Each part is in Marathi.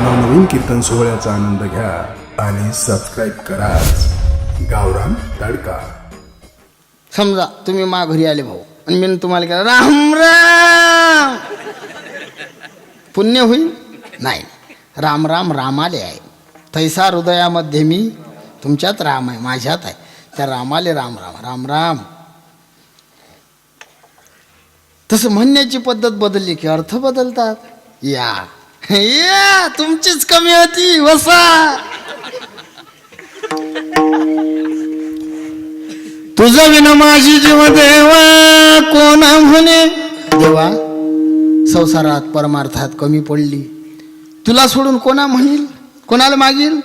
नवनवीन कीर्तन सोहळ्याचा आनंद घ्या आणि सबस्क्राईब करा. गावराम तडका. समजा तुम्ही मा घरी आले भाऊ आणि मी तुम्हाला केलं राम राम! पुण्य होईल? नाही. राम राम रामाले आहे. तैसा हृदयामध्ये मी तुमच्यात राम आहे माझ्यात आहे. त्या रामाले राम राम राम राम. तसं म्हणण्याची पद्धत बदलली की अर्थ बदलतात. या. या तुमचीच कमी होती वसा. तुझं विन माझी जीव देवा कोणा म्हणे देवा संसारात परमार्थात कमी पडली. तुला सोडून कोणा म्हणील? कोणाला मागील?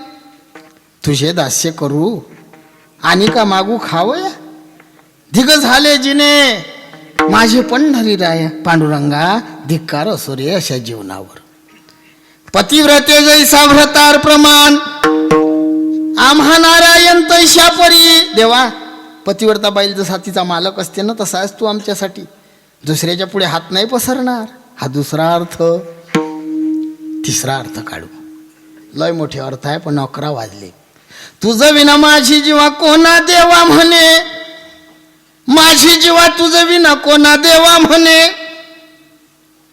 तुझे दास्य करू. आणि का मागू खावया धिग झाले जिने. माझे पंढरी राय पांडुरंगा धिक्कार असो रे अशा जीवनावर. पतिव्रते जैसा व्रतार प्रमाण. आम्हा नारायण तैशा परी. देवा पतिव्रता बाईल जसा तिचा मालक असते ना तसा आहेस तू आमच्यासाठी. दुसऱ्याच्या पुढे हात नाही पसरणार. हा दुसरा अर्थ. तिसरा अर्थ काढू. लय मोठे अर्थ आहे पण अकरा वाजले. तुझं विना माझी जीवा कोणा देवा म्हणे? माझी जीवा तुझं विना कोणा देवा म्हणे?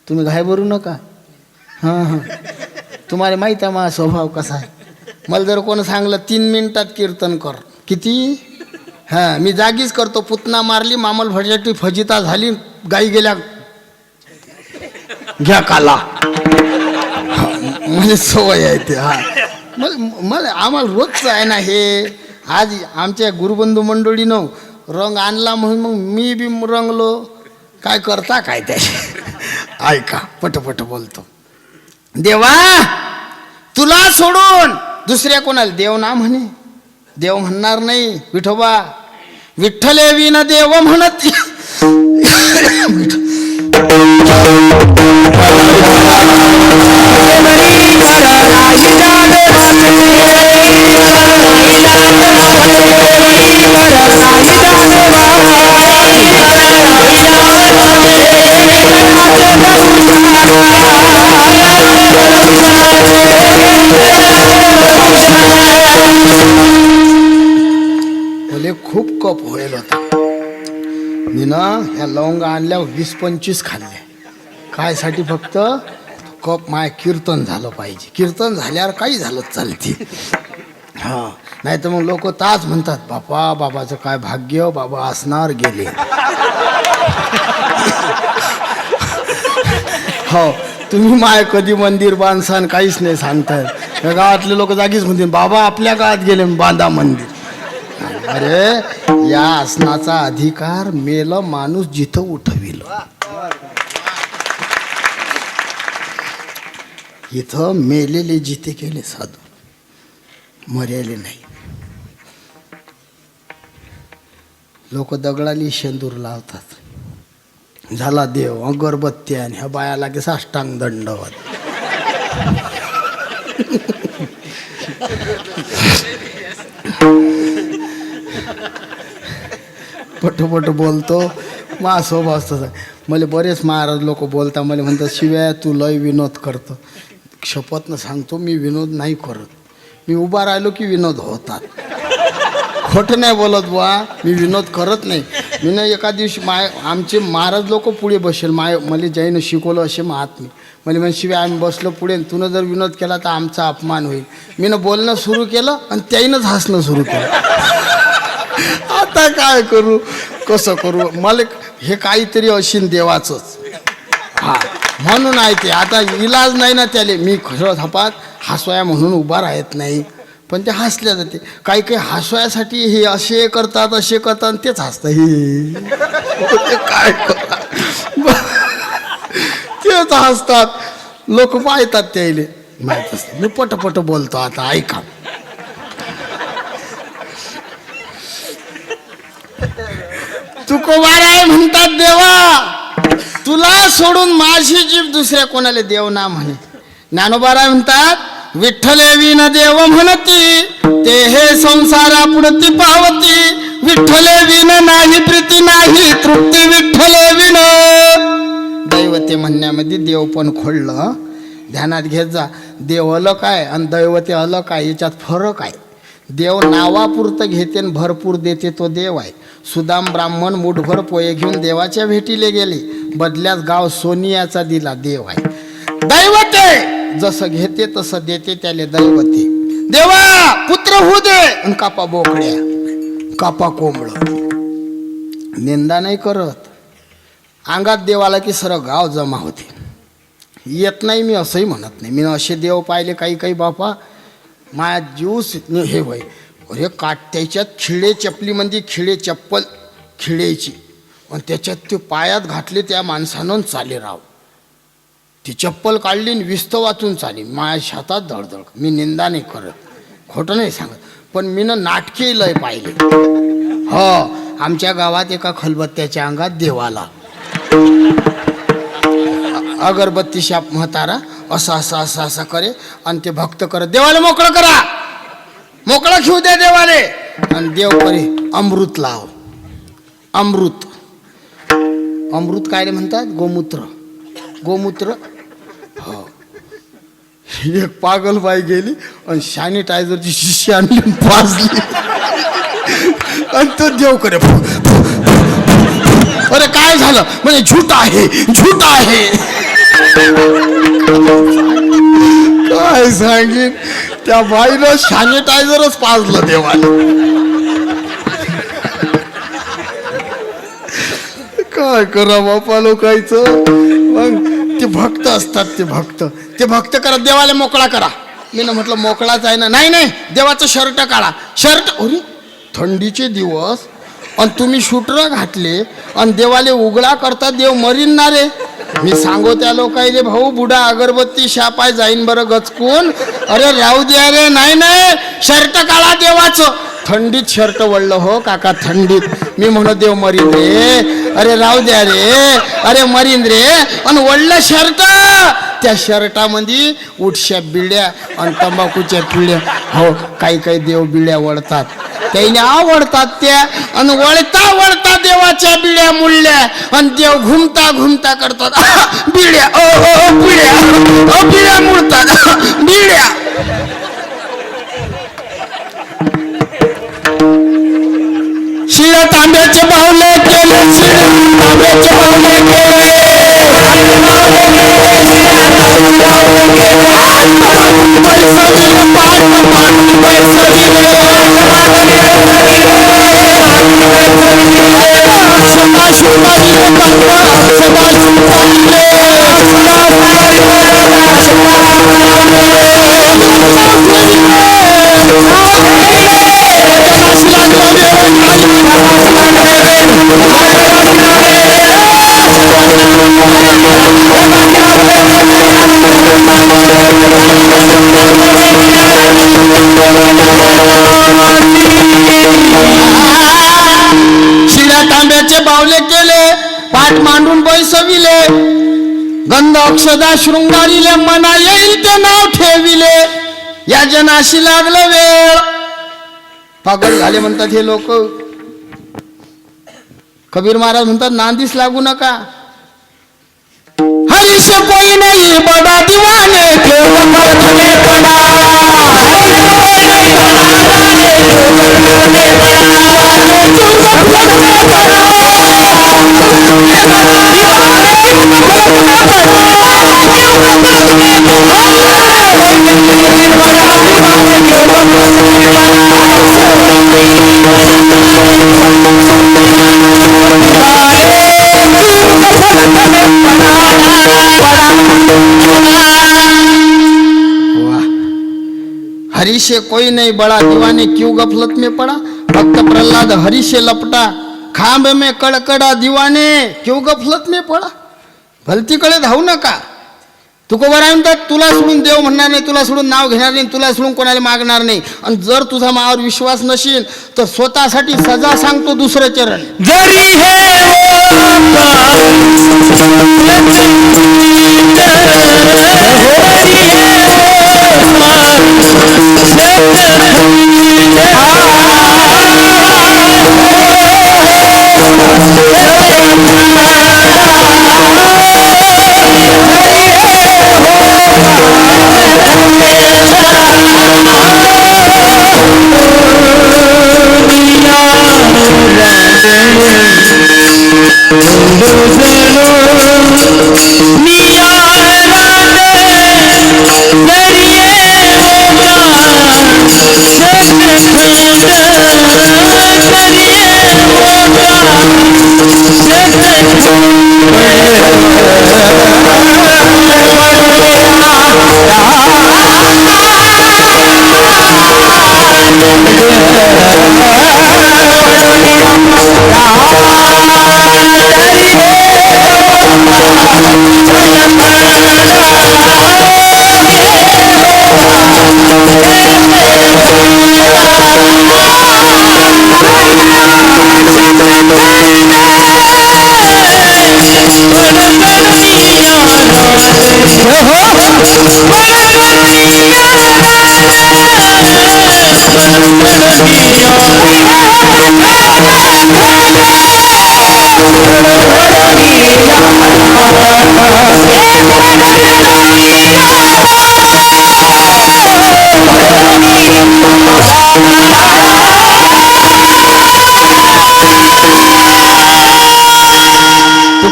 तुम्ही घाय भरू नका. हां हां. तुम्हाला माहीत आहे माझा स्वभाव कसा आहे? मला जर कोण सांगलं तीन मिनिटात कीर्तन कर. किती? हां मी जागीच करतो. पुतना मारली मामल भटजाटी फजिता झाली गाई गेल्या. घ्या काला. म्हणजे सवय आहे ते हा. मला मला आम्हाला रोजचं आहे ना हे. आज आमच्या गुरुबंधू मंडळीनं रंग आणला म्हणून मग मी बी रंगलो. काय करता काय त्याशी ऐका पटपट बोलतो. देवा तुला सोडून दुसऱ्या कोणाला देव ना म्हणे. देव म्हणणार नाही विठोबा. विठ्ठले विन देव म्हणत. भले खूप कप होईल होता. मी ना ह्या लवंगा आणल्या वीस पंचवीस खाल्ल्या काय साठी फक्त कप माय कीर्तन झालं पाहिजे. कीर्तन झाल्यावर काही झालं चालते. हा नाही तर मग लोक ताच म्हणतात बापा बाबाचं काय भाग्य? बाबा असणार गेले. हो तुम्ही माय कधी मंदिर बांधसान काहीच नाही सांगताय या गावातले लोक जागीच म्हणतील बाबा आपल्या गावात गेले बांधा मंदिर. अरे या आसनाचा अधिकार मेल माणूस जिथं उठविल. इथं मेलेले जिथे केले साधू मर्याले नाही. लोक दगडाली शेंदूर लावतात. झाला देव अगरबत्ती आणि ह्या बायाला की साष्टांग दंडवत. पटपट बोलतो मा स्वभाव तसा मला बरेच महाराज लोक बोलता मला म्हणतात शिव्या तू लय विनोद करतो. शपथनं सांगतो मी विनोद नाही करत. मी उभा राहिलो की विनोद होतात. खोटं नाही बोलत बुवा मी विनोद करत नाही. मी ना एका दिवशी माय आमचे महाराज लोक पुढे बसेल. माय मला जैन शिकवलं असे महात्मे. मला म्हणजे आम्ही बसलो पुढे आणि तुनं जर विनोद केला तर आमचा अपमान होईल. मीनं बोलणं सुरू केलं आणि त्याईनंच हसणं सुरू केलं. आता काय करू? कसं करू? मला हे काहीतरी अशीन देवाचंच. हा. म्हणून आहे ते. आता इलाज नाही ना त्याले. मी खरं हपात हसवाया म्हणून उभा राहत नाही. पण ते हसल्या जाते. काही काही हसवायसाठी हे असे करतात असे करतात आणि तेच हसतं. हे. ते काय तेच हसतात. लोक पाहतात त्याले. माहीत असते. मी पटपट बोलतो आता ऐका. तुकोबाराय म्हणतात देवा तुला सोडून माझी जीव दुसऱ्या कोणाला देव ना म्हणे. ज्ञानोबाराय म्हणतात विठ्ठले विन देव म्हणती ते हे संसारा पुढती पावती विठ्ठले विन नाही प्रीती नाही तृप्ती विठ्ठले विन दैवते म्हणण्यामध्ये देव पण खोडलं ध्यानात घेत जा देव अलग आहे आणि दैवते अलग आहे याच्यात फरक आहे. देव नावापुरतं घेते आणि भरपूर देते तो देव आहे. सुदाम ब्राह्मण मुठभर पोहे घेऊन देवाच्या भेटीले गेले. बदल्यात गाव सोनियाचा दिला देव आहे. दैवते जसं घेते तसं देते त्याले दैवते देवा पुत्र होऊ दे. कापा बोकड्या कापा कोंबड. निंदा नाही करत. अंगात देवाला की सर गाव जमा होते. येत नाही मी असंही म्हणत नाही. मी असे देव पाहिले काही काही बापा माया जीवस हे वय. अरे काट्याच्यात खिळे चपलीमध्ये म्हणजे खिळे चप्पल खिळेची. आणि त्याच्यात ते पायात घातले त्या माणसानं चाले राव. ती चप्पल काढली आणि विस्त वाचून चाली माझ्या हातात धडधड. मी निंदा नाही करत खोटं नाही सांगत. पण मी ना लय पाहिले. हो आमच्या गावात एका खलबत्त्याच्या अंगात देवाला अगरबत्ती शाप म्हातारा असं असं असं असं करे आणि ते भक्त करत देवाला मोकळं करा. मोकळं घेऊ द्या देवाले. आणि देव करे अमृत लाव. अमृत. अमृत काय म्हणतात? गोमूत्र. गोमूत्र एक पागल बाई गेली आणि सॅनिटायझरची शिशी आणली पाजली आणि तो देव करे अरे काय झालं? म्हणजे झूट आहे झूट आहे. काय सांगेन? त्या बाईनं सॅनिटायझरच पाजलं देवाला काय करा बापा लोकायचं भक्त असतात ते भक्त. ते भक्त करा देवाला मोकळा करा. मी ना म्हटलं मोकळाच आहे ना? नाही नाही देवाचं शर्ट काढा. शर्ट अरे थंडीचे दिवस. आणि तुम्ही शूटर घातले आणि देवाले उघडा करता देव मरीन ना रे मी सांगो त्या लोकायले भाऊ बुडा अगरबत्ती शापाय जाईन बरं गचकून. अरे राहू द्या रे. नाही नाही शर्ट काढा देवाचं. थंडीत शर्ट वळलं हो काका थंडीत. मी म्हणत देव मरीन रे. अरे राहू द्या रे. अरे मरीन रे. आणि वळलं शर्ट. त्या शर्टामध्ये उठशा बिड्या आणि तंबाखूच्या पिळ्या. हो काही काही देव बिड्या वळतात. त्याने आवडतात त्या. आणि वळता वळता देवाच्या बिड्या मुळल्या. आणि देव घुमता घुमता करतात. बिड्या ओ हो बिड्या ओ बिड्या मुळतात. बिड्या शिळ तांब्याचे बाहुले केले शिळ तांब्याचे बाहुले केले. मांडून बैसविले. गंध अक्षदा शृंगारिले मना येईल ते नाव ठेविले. या जनाशी लागलं वेळ. पागल झाले म्हणतात हे लोक. कबीर महाराज म्हणतात नांदीस लागू नका. हरीश कोई नाही बड़ा दिवाने के कमर हरि से कोई नहीं बड़ा दीवाने क्यों गफलत में खांब में कड़कड़ा दिवाने क्यों गफलत में पड़ा? भलतीकडे धावू नका. तुकोबा म्हणतात तुला सोडून देव म्हणणार नाही तुला सोडून नाव घेणार नाही तुला सोडून कोणाला मागणार नाही. आणि जर तुझा मावर विश्वास नसेल तर स्वतःसाठी सजा सांगतो दुसरं चरण. जरी हे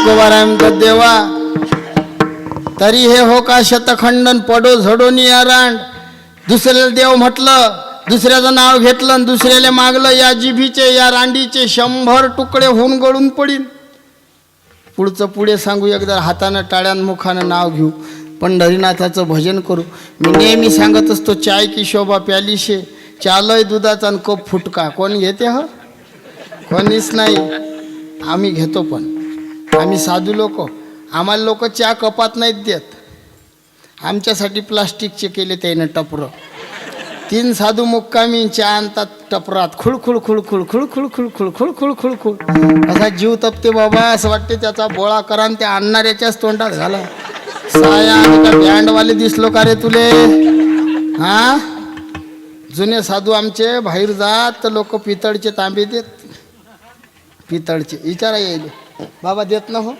तुकोबाराम देवा तरी हे हो का शतखंडन पडो झडोनी रांड दुसऱ्याला देव म्हटलं दुसऱ्याचं नाव घेतलं आणि दुसऱ्याला मागलं या जिभीचे या रांडीचे शंभर तुकडे होऊन गळून पडीन. पुढचं पुढे सांगू एकदा हातानं टाळ्यान मुखानं नाव घेऊ. पंढरीनाथाचं भजन करू. मी नेहमी सांगत असतो चाय की शोभा प्यालीशे. चालय दुधाचा आणि कप फुटका. कोण घेते ह? कोणीच नाही. आम्ही घेतो पण. आम्ही साधू लोक आम्हाला लोक चहा कपात नाहीत देत आमच्यासाठी प्लास्टिकचे केले त्यानं टपरं तीन साधू मुक्कामी चहा आणतात टपरात खुळखुळ खुळखुळ खुळखुळ खुळखुळ खुळखुळ खुळखुळ असा जीव तपते बाबा असं वाटते त्याचा बोळा करा आणि त्या आणणाऱ्याच्याच तोंडात घाला साया आणि का बँडवाले दिसलो का रे तुले हा जुने साधू आमचे बाहेर जात तर लोक पितळचे तांबे देत पितळचे विचारा येईल बाबा देत ना हो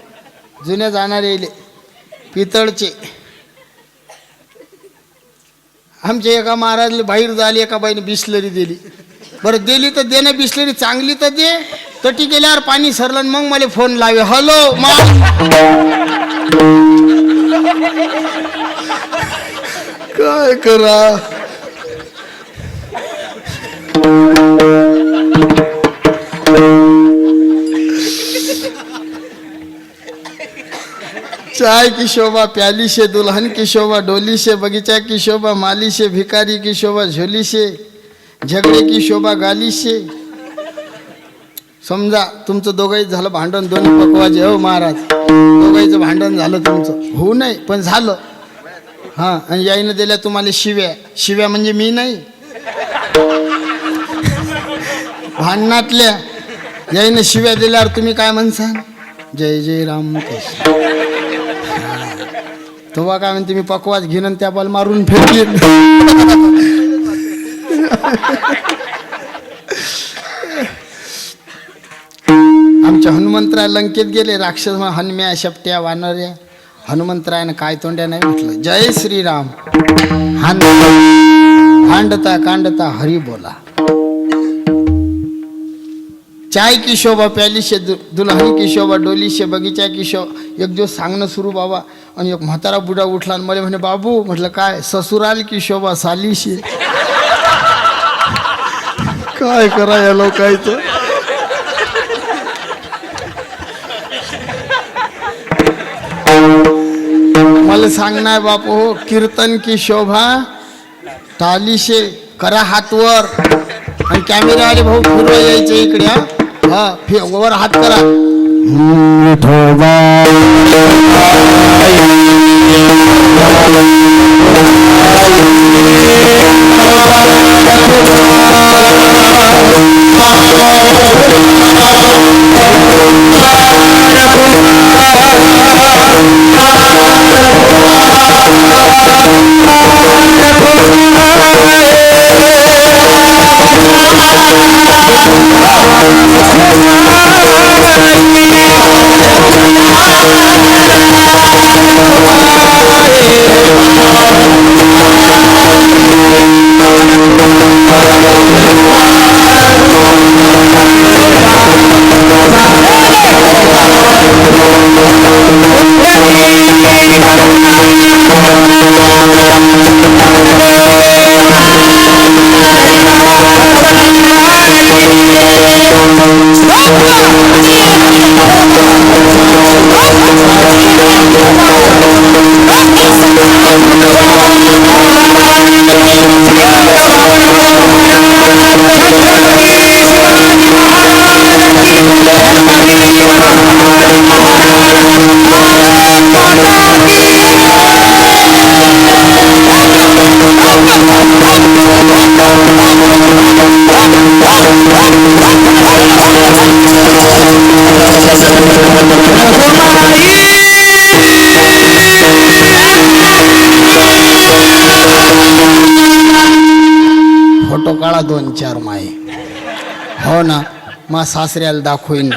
जुने जाणारे पितळचे. आमच्या एका महाराजला बाहेर झाली एका बाईने बिस्लरी दिली. बरं दिली तर दे ना बिस्लरी चांगली तर दे. तटी गेल्यावर पाणी सरलं मग मला फोन लावे. हॅलो मा काय करा? चाय की शोभा प्याली से दुल्हन की शोभा डोली से बगीचा की शोभा माली से भिकारी की शोभा झोली से झगडे की शोभा गाली से। समजा तुमचं दोघंही झालं भांडण दोन्ही पकवाजे हो महाराज. दोघांचं भांडण झालं तुमचं. होऊ नाही पण झालं. हां आणि याईनं दिल्या तुम्हाला शिव्या. शिव्या म्हणजे मी नाही. भांडणातल्या याईनं शिव्या दिल्यावर तुम्ही काय म्हणसान? जय जय राम कृष्ण तो बा काय म्हणते मी पकवास घेईन आणि त्या बॉल मारून फेकेन आमच्या हनुमंतराय लंकेत गेले राक्षस हनम्या शपट्या वानऱ्या हनुमंतरायनं काय तोंड्या नाही म्हटलं. जय श्रीराम. हांड हांडता कांडता हरी बोला. चाय की शोभा प्यालीशे दु दुल्हन की शोभा डोलीशे बगीचा की शो एक दिवस सांगणं सुरू बाबा. आणि एक म्हातारा बुडा उठला आणि मला म्हणे बाबू म्हटलं काय ससुराल की शोभा सालीशी? काय करा या लोकायचं? मला सांगणार बापू हो कीर्तन की शोभा टालीशे करा हातवर आणि कॅमेरावाले भाऊ फिरवा यायचे इकडे हा. हा वर हात करा. thổ ba मा सासऱ्याला दाखवीन.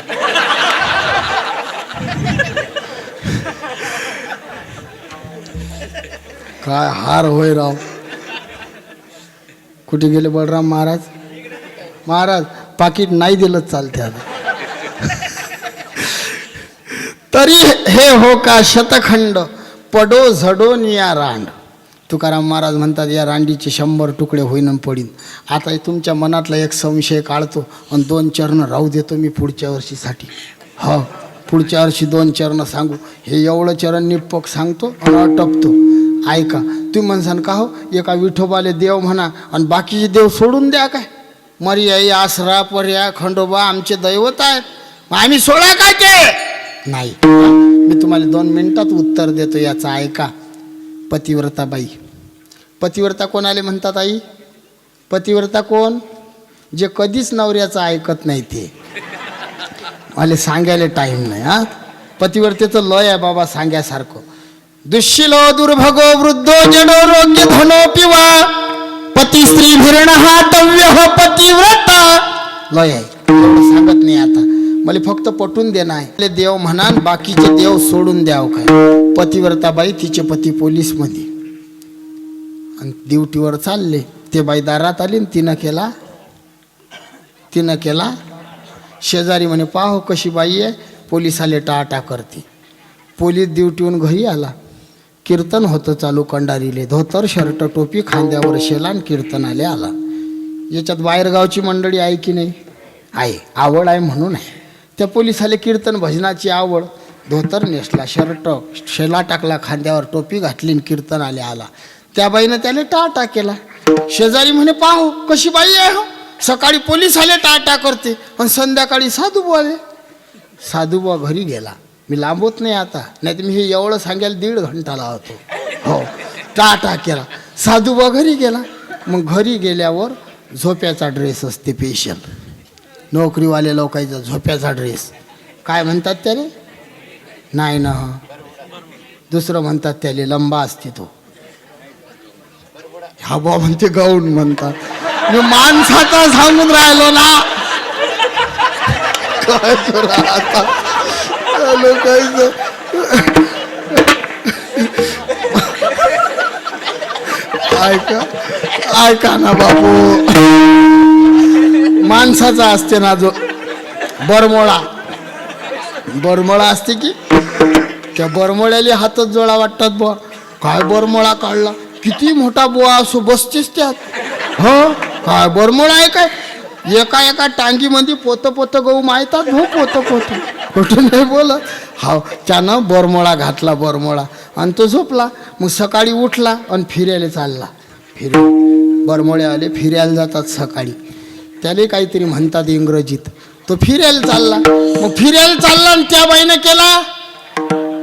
काय हार होय राव. कुठे गेले बळराम महाराज? महाराज पाकिट नाही दिलं चालते आता तरी हे हो का शतखंड पडो झडो निया रांड. तुकाराम महाराज म्हणतात या रांडीचे शंभर तुकडे होईन पडीन. आता तुमच्या मनातला एक संशय काढतो आणि दोन चरण राहू देतो मी पुढच्या वर्षीसाठी. हो पुढच्या वर्षी दोन चरण सांगू. हे एवढं चरण निप्पक सांगतो आणि अटपतो ऐका तुम्ही म्हणसान का हो एका विठोबाले देव म्हणा आणि बाकीचे देव सोडून द्या काय? मर्याई आसरा पर्या खंडोबा आमचे दैवत आहेत. आम्ही सोडा काय ते? नाही. मी तुम्हाला दोन मिनिटात उत्तर देतो याचं ऐका. पतिव्रता बाई. पतिव्रता कोणाले म्हणतात आई? पतिव्रता कोण? जे कधीच नवऱ्याचं ऐकत नाही ते. मला सांगायला टाईम नाही हा? पतिव्रतेचं लय आहे बाबा सांग्यासारखं. दुःशिलो दुर्भगो वृद्धो जडो रोग्य धनो पिवा. पती स्त्री भिरण हातव्य हो पतिव्रता. लय आहे. सांगत नाही आता. मला फक्त पटून देणं आहे देव म्हणाल बाकीचे देव सोडून द्याव काय? पतिव्रताबाई तिचे पती पोलीसमध्ये आणि ड्युटीवर चालले. ते बाई दारात आली आणि तिनं केला तिनं केला. शेजारी म्हणे पाहो कशी बाई आहे पोलीस आले टाटा करते. पोलीस ड्युटीहून घरी आला. कीर्तन होतं चालू कंडारीले. धोतर शर्ट टोपी खांद्यावर शेला आणि कीर्तन आले आला. याच्यात बाहेरगावची मंडळी आहे की नाही? आहे. आवड आहे म्हणून आहे. त्या पोलिसाले कीर्तन भजनाची आवड. धोतर नेसला शर्ट शेला टाकला खांद्यावर टोपी घातली आणि कीर्तन आले. आला त्या बाईनं त्याने टाटा केला. शेजारी म्हणे पाहू कशी बाई आहे हो? सकाळी पोलीस आले टाटा करते पण संध्याकाळी साधू आले साधूबा घरी गेला. मी लांबवत नाही आता नाही तर मी हे एवढं सांगायला दीड घंटा लावतो. हो. टाटा केला. साधूबा घरी गेला. मग घरी गेल्यावर झोप्याचा ड्रेस असते पेशंट नोकरीवाले लोकांचा झोप्याचा ड्रेस काय म्हणतात त्याने नाही ना. दुसरं म्हणतात त्याले लंबा असते तो. हा बा म्हणते गाऊन म्हणतात. मी माणसाचा सांगून राहिलो ना. ऐका ऐका ना बापू. माणसाचा असते ना जो बरमोळा. बरमोळा असते की? त्या बरमोळ्याला हातच जोडा वाटतात बुवा. काय बरमोळा काढला? किती मोठा बुवा असो बसतेच त्यात. हो? काय बरमोळा आहे काय? एका एका टांगीमध्ये पोतं पोतं गहू माहितात हो पोतं पोतं. कुठून नाही बोलत. हा त्यानं बरमोळा घातला बरमोळा. आणि तो झोपला. मग सकाळी उठला आणि फिरायला चालला. फिर बरमोळे आले फिरायला जातात सकाळी. त्याला काहीतरी म्हणतात इंग्रजीत. तो फिरायला चालला. मग फिरायला चालला आणि त्या बाईनं केला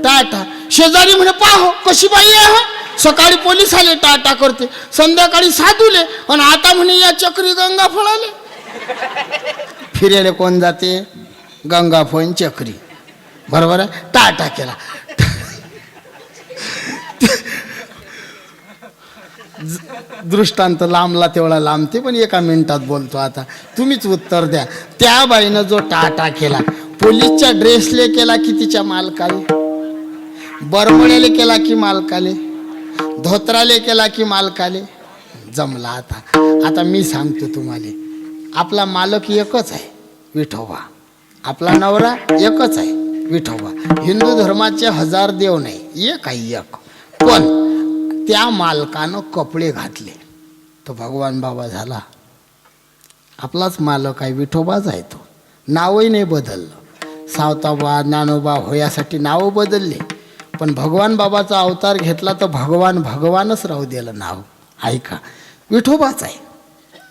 टाटा. शेजारी म्हणे पाहो कशी बाई आहे सकाळी पोलीस आले टाटा करते. संध्याकाळी साधूले. आणि आता म्हणे या चक्री गंगा फळाले. फिरायला कोण जाते? गंगा फोन चक्री. बरोबर आहे? टाटा केला. दृष्टांत लांबला तेवढा लांबते पण एका मिनिटात बोलतो. आता तुम्हीच उत्तर द्या. त्या बाईनं जो टाटा केला पोलीसच्या ड्रेसले केला की तिच्या मालकाले? बरमळेले केला की मालकाले? धोत्राले केला की मालकाले? जमला आता. आता मी सांगतो तुम्हाला आपला मालक एकच आहे विठोबा. आपला नवरा एकच आहे विठोबा. हिंदू धर्माचे हजार देव नाही एक आहे एक. पण त्या मालकानं कपडे घातले. तो भगवान बाबा झाला. आपलाच मालक आहे विठोबाच आहे तो. नावही नाही बदललं. सावताबा ज्ञानोबा होयासाठी नावं बदलले. पण भगवान बाबाचा अवतार घेतला तर भगवान भगवानच राहू दिलं नाव. ऐका विठोबाच आहे.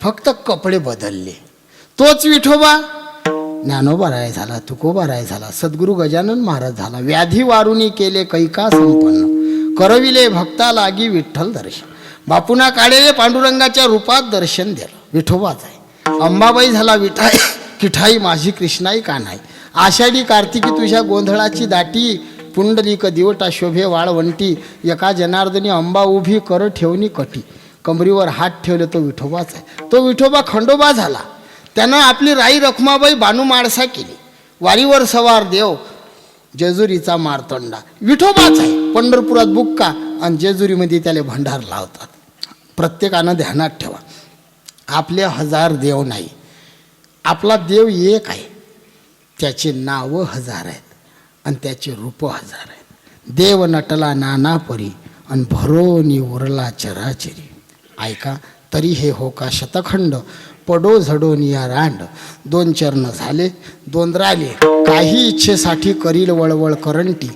फक्त कपडे बदलले. तोच विठोबा. ज्ञानोबा राय झाला तुकोबा राय झाला सद्गुरू गजानन महाराज झाला. व्याधी वारुणी केले कैका संपन्न. करविले भक्ता लागी विठ्ठल दर्शन. बापूना काढेले पांडुरंगाच्या रूपात दर्शन दिलं. विठोबाच आहे. अंबाबाई झाला विठाई. किठाई माझी कृष्णाई कान्हाई आषाढी कार्तिकी तुझ्या गोंधळाची दाटी. पुंडलिक दिवटा शोभे वाळवंटी एका जनार्दनी अंबा उभी कर ठेवणी कटी. कमरीवर हात ठेवले तो विठोबाच आहे. तो विठोबा खंडोबा झाला. त्यानं आपली राई रखमाबाई बानू माळसा केली. वारीवर सवार देव. जेजुरीचा मारतोंडा. विठोबाच आहे. पंढरपुरात बुक्का आणि जेजुरीमध्ये त्याला भंडार लावतात. प्रत्येकानं ध्यानात ठेवा. आपले हजार देव नाही. आपला देव एक आहे. त्याचे नावं हजार आहेत. आणि त्याचे रूपं हजार आहेत. देव नटला नाना परी आणि भरोनी उरला चराचरी. ऐका तरी हे हो का शतखंड? पडो झडून या रांड. दोन चरण झाले दोन राले काही इच्छेसाठी करील वळवळ करंटी.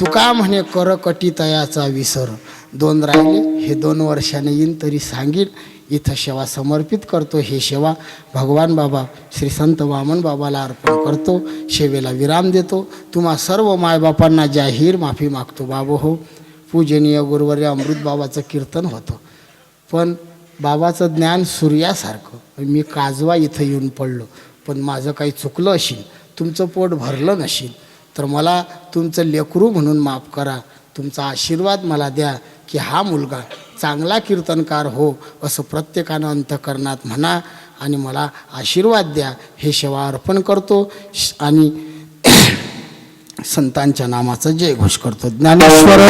तुका म्हणे कर कटी तयाचा विसर. दोन राहिले हे दोन वर्षाने येईन तरी सांगील इथं सेवा समर्पित करतो हे सेवा. भगवान बाबा श्री संत वामन बाबाला अर्पण करतो. सेवेला विराम देतो. तुम्हा सर्व मायबापांना जाहीर माफी मागतो बाबो हो. पूजनीय गुरुवर्य अमृत बाबाचं कीर्तन होतं. पण बाबाचं ज्ञान सूर्यासारखं. मी काजवा इथं येऊन पडलो. पण माझं काही चुकलं असेल तुमचं पोट भरलं नसेल तर मला तुमचं लेकरू म्हणून माफ करा. तुमचा आशीर्वाद मला द्या की हा मुलगा चांगला कीर्तनकार हो असं प्रत्येकानं अंतकरणात म्हणा आणि मला आशीर्वाद द्या. हे सेवा अर्पण करतो श- आणि संतांच्या नामाचा जय घोष करतो. ज्ञानेश्वर.